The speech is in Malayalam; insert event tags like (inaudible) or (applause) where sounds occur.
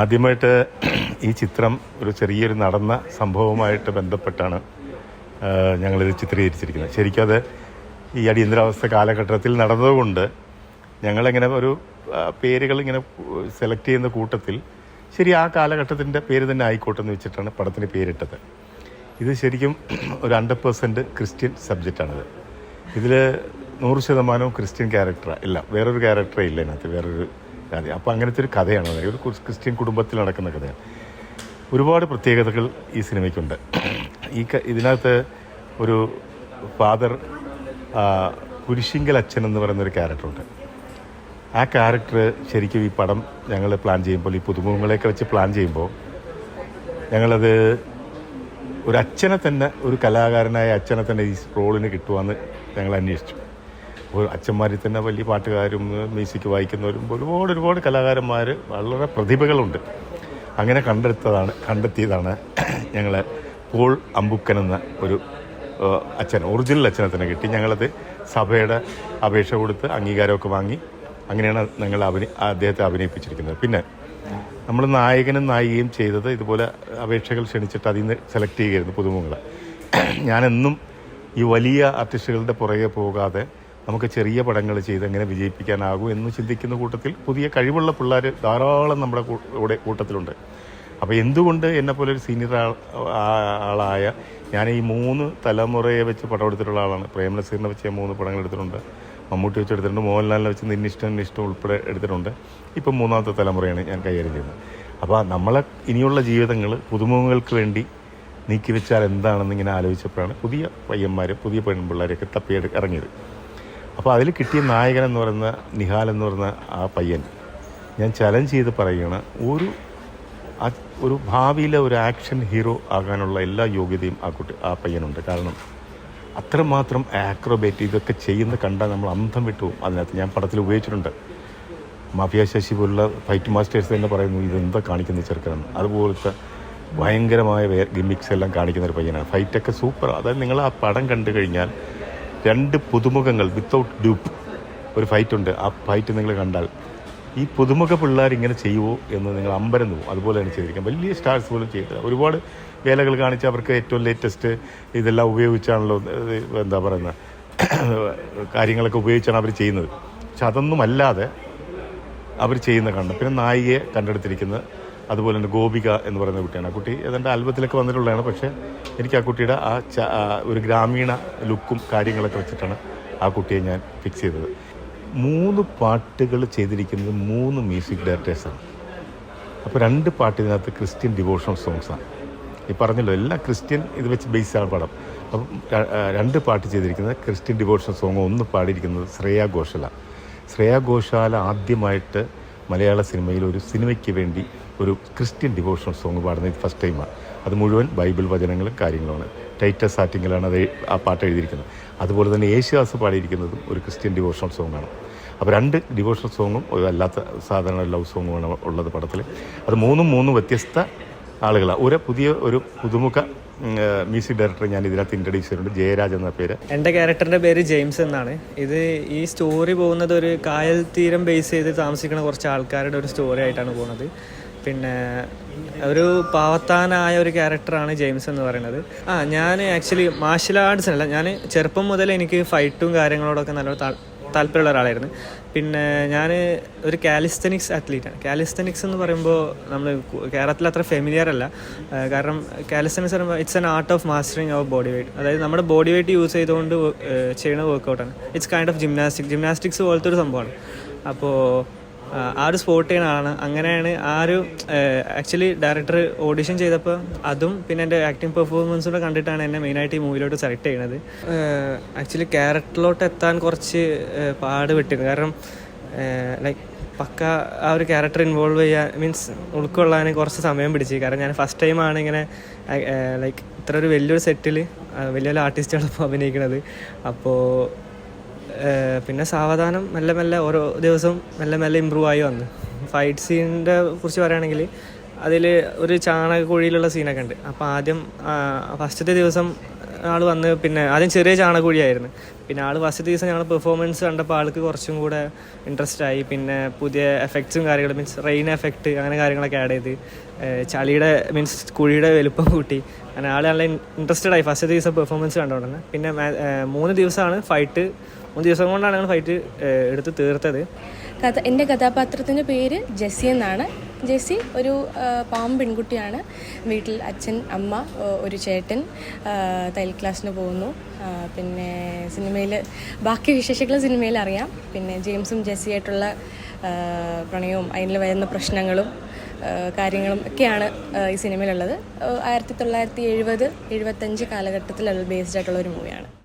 ആദ്യമായിട്ട് ഈ ചിത്രം ഒരു ചെറിയൊരു നടന്ന സംഭവമായിട്ട് ബന്ധപ്പെട്ടാണ് ഞങ്ങളിത് ചിത്രീകരിച്ചിരിക്കുന്നത്. ശരിക്കും അത് ഈ അടിയന്തരാവസ്ഥ കാലഘട്ടത്തിൽ നടന്നതുകൊണ്ട് ഞങ്ങളിങ്ങനെ ഒരു പേരുകൾ ഇങ്ങനെ സെലക്ട് ചെയ്യുന്ന കൂട്ടത്തിൽ ശരി ആ കാലഘട്ടത്തിന്റെ പേര് തന്നെ ആയിക്കോട്ടെ എന്ന് വെച്ചിട്ടാണ് പടത്തിന് പേരിട്ടത്. ഇത് ശരിക്കും ഒരു ഹൺഡ്രഡ് പേഴ്സന്റ് ക്രിസ്ത്യൻ സബ്ജക്റ്റാണിത് ഇതിൽ നൂറ് ശതമാനവും ക്രിസ്ത്യൻ ക്യാരക്ടറാണ് ഇല്ല വേറൊരു ക്യാരക്ടറേ ഇല്ല ഇതിനകത്ത്. വേറൊരു കഥ അപ്പോൾ അങ്ങനത്തെ ഒരു കഥയാണ്. അത്. ഒരു ക്രിസ്ത്യൻ കുടുംബത്തിൽ നടക്കുന്ന കഥയാണ്. ഒരുപാട് പ്രത്യേകതകൾ ഈ സിനിമയ്ക്കുണ്ട്. ഈ ഇതിനകത്ത് ഒരു ഫാദർ കുരിശിങ്കൽ അച്ഛൻ എന്ന് പറയുന്ന ഒരു ക്യാരക്ടറുണ്ട്. ആ ക്യാരക്ടർ ശരിക്കും ഈ പടം ഞങ്ങൾ പ്ലാൻ ചെയ്യുമ്പോൾ ഈ പുതുമുഖങ്ങളെയൊക്കെ വെച്ച് പ്ലാൻ ചെയ്യുമ്പോൾ ഞങ്ങളത് ഒരു അച്ഛനെ തന്നെ ഒരു കലാകാരനായ അച്ഛനെ തന്നെ ഈ റോളിന് കിട്ടുവാന്ന് ഞങ്ങൾ അന്വേഷിച്ചു. അച്ഛന്മാരിൽ തന്നെ വലിയ പാട്ടുകാരും മ്യൂസിക് വായിക്കുന്നവരും ഒരുപാട് ഒരുപാട് കലാകാരന്മാർ വളരെ പ്രതിഭകളുണ്ട്. അങ്ങനെ കണ്ടെടുത്തതാണ് കണ്ടെത്തിയതാണ് ഞങ്ങൾ പോൾ അമ്പുക്കൻ എന്ന ഒരു അച്ഛൻ ഒറിജിനൽ അച്ഛനെ തന്നെ കിട്ടി. ഞങ്ങളത് സഭയുടെ അപേക്ഷ കൊടുത്ത് അംഗീകാരമൊക്കെ വാങ്ങി അങ്ങനെയാണ് ഞങ്ങൾ അഭിനയ അദ്ദേഹത്തെ അഭിനയിപ്പിച്ചിരിക്കുന്നത്. പിന്നെ നമ്മൾ നായകനും നായികയും ചെയ്തത് ഇതുപോലെ അപേക്ഷകൾ ക്ഷണിച്ചിട്ട് അതിൽ നിന്ന് സെലക്ട് ചെയ്യുകയായിരുന്നു പുതുമുഖങ്ങളെ ഞാനെന്നും ഈ വലിയ ആർട്ടിസ്റ്റുകളുടെ പുറകെ പോകാതെ നമുക്ക് ചെറിയ പടങ്ങൾ ചെയ്ത് എങ്ങനെ വിജയിപ്പിക്കാനാകും എന്ന് ചിന്തിക്കുന്ന കൂട്ടത്തിൽ പുതിയ കഴിവുള്ള പിള്ളേർ ധാരാളം നമ്മുടെ കൂടെ കൂട്ടത്തിലുണ്ട്. അപ്പോൾ എന്തുകൊണ്ട് എന്നെപ്പോലൊരു ഒരു സീനിയർ ആളായ ഞാൻ ഈ മൂന്ന് തലമുറയെ വെച്ച് പടം എടുത്തിട്ടുള്ള ആളാണ്. പ്രേമനസീറിനെ വെച്ച് ഞാൻ മൂന്ന് പടങ്ങൾ എടുത്തിട്ടുണ്ട്. മമ്മൂട്ടി വെച്ച് എടുത്തിട്ടുണ്ട്. മോഹൻലാലിനെ വെച്ച് നിന്നിഷ്ടം നിന്നിഷ്ടം ഉൾപ്പെടെ എടുത്തിട്ടുണ്ട്. ഇപ്പം മൂന്നാമത്തെ തലമുറയാണ് ഞാൻ കൈകാര്യം ചെയ്യുന്നത്. അപ്പോൾ നമ്മളെ ഇനിയുള്ള ജീവിതങ്ങൾ പുതുമുഖങ്ങൾക്ക് വേണ്ടി നീക്കി വെച്ചാൽ എന്താണെന്ന് ഇങ്ങനെ ആലോചിച്ചപ്പോഴാണ് പുതിയ പയ്യന്മാർ പുതിയ പെൺപിള്ളേരെയൊക്കെ തപ്പിയെടു ഇറങ്ങിയത്. അപ്പോൾ അതിൽ കിട്ടിയ നായകൻ എന്ന് പറയുന്ന നിഹാൽ എന്ന് പറയുന്ന ആ പയ്യൻ ഞാൻ ചലഞ്ച് ചെയ്ത് പറയുകയാണ് ഒരു ഒരു ഭാവിയിലെ ഒരു ആക്ഷൻ ഹീറോ ആകാനുള്ള എല്ലാ യോഗ്യതയും ആ കുട്ടി ആ പയ്യനുണ്ട്. കാരണം അത്രമാത്രം ആക്രോബേറ്റ് ഇതൊക്കെ ചെയ്യുന്ന കണ്ടാൽ നമ്മൾ അന്ധം വിട്ടു. അതിനകത്ത് ഞാൻ പടത്തിൽ ഉപയോഗിച്ചിട്ടുണ്ട്. മാഫിയ ശശി പോലുള്ള ഫൈറ്റ് മാസ്റ്റേഴ്സ് തന്നെ പറയുന്നു ഇതെന്താ കാണിക്കുന്ന ചെറുക്കനാണ് അതുപോലത്തെ ഭയങ്കരമായ ഗിമിക്സ് എല്ലാം കാണിക്കുന്ന ഒരു പയ്യനാണ്. ഫൈറ്റൊക്കെ സൂപ്പർ അതായത് നിങ്ങൾ ആ പടം കണ്ടു കഴിഞ്ഞാൽ രണ്ട് പുതുമുഖങ്ങൾ വിത്തൗട്ട് ഡ്യൂപ്പ് ഒരു ഫൈറ്റ് ഉണ്ട്. ആ ഫൈറ്റ് നിങ്ങൾ കണ്ടാൽ ഈ പുതുമുഖ പിള്ളേർ ഇങ്ങനെ ചെയ്യുമോ എന്ന് നിങ്ങൾ അമ്പരന്നു അതുപോലെ തന്നെ ചെയ്തിരിക്കാം. വലിയ സ്റ്റാർസ് പോലും ചെയ്തില്ല ഒരുപാട് വേലകൾ കാണിച്ച് അവർക്ക് ഏറ്റവും ലേറ്റസ്റ്റ് ഇതെല്ലാം ഉപയോഗിച്ചാണല്ലോ എന്താ പറയുന്നത് (coughs) കാര്യങ്ങളൊക്കെ ഉപയോഗിച്ചാണ് അവർ ചെയ്യുന്നത്. പക്ഷെ അതൊന്നും അല്ലാതെ അവർ ചെയ്യുന്ന കണ്ടു. പിന്നെ നായികയെ കണ്ടെടുത്തിരിക്കുന്നത് അതുപോലെ തന്നെ ഗോപിക എന്ന് പറയുന്ന കുട്ടിയാണ്. ആ കുട്ടി ഏതാണ്ട് ആൽബത്തിലൊക്കെ വന്നിട്ടുള്ളതാണ്. പക്ഷേ എനിക്ക് ആ കുട്ടിയുടെ ആ ഒരു ഗ്രാമീണ ലുക്കും കാര്യങ്ങളൊക്കെ വെച്ചിട്ടാണ് ആ കുട്ടിയെ ഞാൻ ഫിക്സ് ചെയ്തത്. മൂന്ന് പാട്ടുകൾ ചെയ്തിരിക്കുന്നത് മൂന്ന് മ്യൂസിക് ഡയറക്ടേഴ്സാണ്. അപ്പോൾ രണ്ട് പാട്ട് ഇതിനകത്ത് ക്രിസ്ത്യൻ ഡിവോഷണൽ സോങ്സാണ് ഈ പറഞ്ഞല്ലോ എല്ലാം ക്രിസ്ത്യൻ ഇത് വെച്ച് ബേസാണ് പടം. അപ്പം രണ്ട് പാട്ട് ചെയ്തിരിക്കുന്നത് ക്രിസ്ത്യൻ ഡിവോഷണൽ സോങ് ഒന്ന് പാടിയിരിക്കുന്നത് ശ്രേയ ഘോഷല ശ്രേയ ഘോഷാല ആദ്യമായിട്ട് മലയാള സിനിമയിൽ ഒരു സിനിമയ്ക്ക് വേണ്ടി ഒരു ക്രിസ്ത്യൻ ഡിവോഷണൽ സോങ് പാടുന്നത് ഫസ്റ്റ് ടൈമാണ് അത് മുഴുവൻ ബൈബിൾ വചനങ്ങളും കാര്യങ്ങളുമാണ്. ടൈറ്റസ് ആറ്റിങ്ങിലാണ് അത് ആ പാട്ട് എഴുതിയിരിക്കുന്നത്. അതുപോലെ തന്നെ യേശുദാസ് പാടിയിരിക്കുന്നതും ഒരു ക്രിസ്ത്യൻ ഡിവോഷണൽ സോങ്ങാണ്. അപ്പോൾ രണ്ട് ഡിവോഷണൽ സോങ്ങും അല്ലാത്ത സാധാരണ ലവ് സോങ്ങുമാണ് ഉള്ളത് പടത്തിൽ അത് മൂന്നും മൂന്നും വ്യത്യസ്ത ആളുകളാണ് ഒരു പുതിയ ഒരു പുതുമുഖ മ്യൂസിക് ഡയറക്ടർ ഞാൻ ഇതിനകത്ത് ഇൻട്രഡ്യൂസ് ചെയ്തിട്ടുണ്ട് ജയരാജ് എന്ന പേര്. എന്റെ ക്യാരക്ടറിന്റെ പേര് ജെയിംസ് എന്നാണ്. ഇത് ഈ സ്റ്റോറി പോകുന്നത് ഒരു കായൽ തീരം ബേസ് ചെയ്ത് താമസിക്കുന്ന കുറച്ച് ആൾക്കാരുടെ ഒരു സ്റ്റോറി ആയിട്ടാണ് പോകുന്നത്. പിന്നെ ഒരു പാവത്താനായ ഒരു ക്യാരക്ടറാണ് ജെയിംസ് എന്ന് പറയുന്നത്. ആ ഞാൻ ആക്ച്വലി മാർഷൽ ആർട്സ് അല്ല ഞാൻ ചെറുപ്പം മുതൽ എനിക്ക് ഫൈറ്റും കാര്യങ്ങളോടൊക്കെ നല്ല താല്പര്യമുള്ള ഒരാളായിരുന്നു. പിന്നെ ഞാൻ ഒരു കാലിസ്തനിക്സ് അത്ലീറ്റാണ് കാലിസ്തനിക്സ് എന്ന് പറയുമ്പോൾ നമ്മൾ കേരളത്തിൽ അത്ര ഫെമിലിയർ അല്ല. കാരണം കാലിസ്തനിക്സ് പറയുമ്പോൾ it's an art of mastering our body weight അതായത് നമ്മുടെ ബോഡി വെയിറ്റ് യൂസ് ചെയ്തുകൊണ്ട് ചെയ്യുന്ന വർക്കൗട്ടാണ് it's kind of gymnastic gymnastics പോലത്തെ ഒരു സംഭവമാണ്. അപ്പോൾ ആ, ഒരു സ്പോട്ട് ചെയ്യുന്ന ആളാണ്. അങ്ങനെയാണ് ആ ഒരു ആക്ച്വലി ഡയറക്ടർ ഓഡിഷൻ ചെയ്തപ്പോൾ അതും പിന്നെ എന്റെ ആക്ടിങ് പെർഫോമൻസും കൂടെ കണ്ടിട്ടാണ് എന്നെ മെയിനായിട്ട് ഈ മൂവിയിലോട്ട് സെലക്ട് ചെയ്യണത്. ആക്ച്വലി ക്യാരക്ടറിലോട്ട് എത്താൻ കുറച്ച് പാട് കാരണം ലൈക്ക് പക്ക ആ ഒരു ക്യാരക്ടർ ഇൻവോൾവ് ചെയ്യാൻ മീൻസ് ഉൾക്കൊള്ളാൻ കുറച്ച് സമയം പിടിച്ചു. കാരണം ഞാൻ ഫസ്റ്റ് ടൈമാണ് ഇങ്ങനെ ലൈക്ക് ഇത്ര ഒരു വലിയൊരു സെറ്റിൽ വലിയ വലിയ ആർട്ടിസ്റ്റുകളൊപ്പം അഭിനയിക്കുന്നത് അപ്പോൾ പിന്നെ സാവധാനം മെല്ലെ മെല്ലെ ഓരോ ദിവസവും മെല്ലെ മെല്ലെ ഇമ്പ്രൂവ് ആയി വന്നു. ഫൈറ്റ് സീനിന്റെ കുറിച്ച് പറയുകയാണെങ്കിൽ അതിൽ ഒരു ചാണകക്കുഴിയിലുള്ള സീനൊക്കെ ഉണ്ട്. അപ്പോൾ ആദ്യം ഫസ്റ്റത്തെ ദിവസം ആൾ വന്ന് പിന്നെ ആദ്യം ചെറിയ ചാണകക്കുഴിയായിരുന്നു പിന്നെ ആൾ ഫസ്റ്റ് ദിവസം ഞങ്ങൾ പെർഫോമൻസ് കണ്ടപ്പോൾ ആൾക്ക് കുറച്ചും കൂടെ ഇൻട്രസ്റ്റ് ആയി. പിന്നെ പുതിയ എഫക്ട്സും കാര്യങ്ങളും മീൻസ് റെയിൻ എഫക്റ്റ് അങ്ങനെ കാര്യങ്ങളൊക്കെ ആഡ് ചെയ്ത്. ചളിയുടെ മീൻസ് കുഴിയുടെ വലുപ്പം കൂട്ടി. അങ്ങനെ ആൾ നല്ല ഇൻട്രസ്റ്റഡ് ആയി. ഫസ്റ്റ് ദിവസം പെർഫോമൻസ് കണ്ടോണ്ടെന്ന് പിന്നെ മൂന്ന് ദിവസമാണ് ഫൈറ്റ് മൂന്ന് ദിവസം കൊണ്ടാണ് ഞങ്ങൾ ഫൈറ്റ് എടുത്ത് തീർത്തത്. കഥ എന്റെ കഥാപാത്രത്തിന്റെ പേര് ജെസ്സി എന്നാണ്. ജെസ്സി ഒരു പാവം പെൺകുട്ടിയാണ്. വീട്ടിൽ അച്ഛൻ അമ്മ ഒരു ചേട്ടൻ തയ്യൽ ക്ലാസ്സിന് പോകുന്നു. പിന്നെ സിനിമയിൽ ബാക്കി വിശേഷങ്ങൾ സിനിമയിൽ അറിയാം പിന്നെ ജെയിംസും ജെസ്സിയായിട്ടുള്ള പ്രണയവും അതിൽ വരുന്ന പ്രശ്നങ്ങളും കാര്യങ്ങളും ഒക്കെയാണ് ഈ സിനിമയിലുള്ളത്. ആയിരത്തി തൊള്ളായിരത്തി എഴുപത് എഴുപത്തഞ്ച് കാലഘട്ടത്തിലുള്ള ബേസ്ഡ് ആയിട്ടുള്ള ഒരു മൂവിയാണ്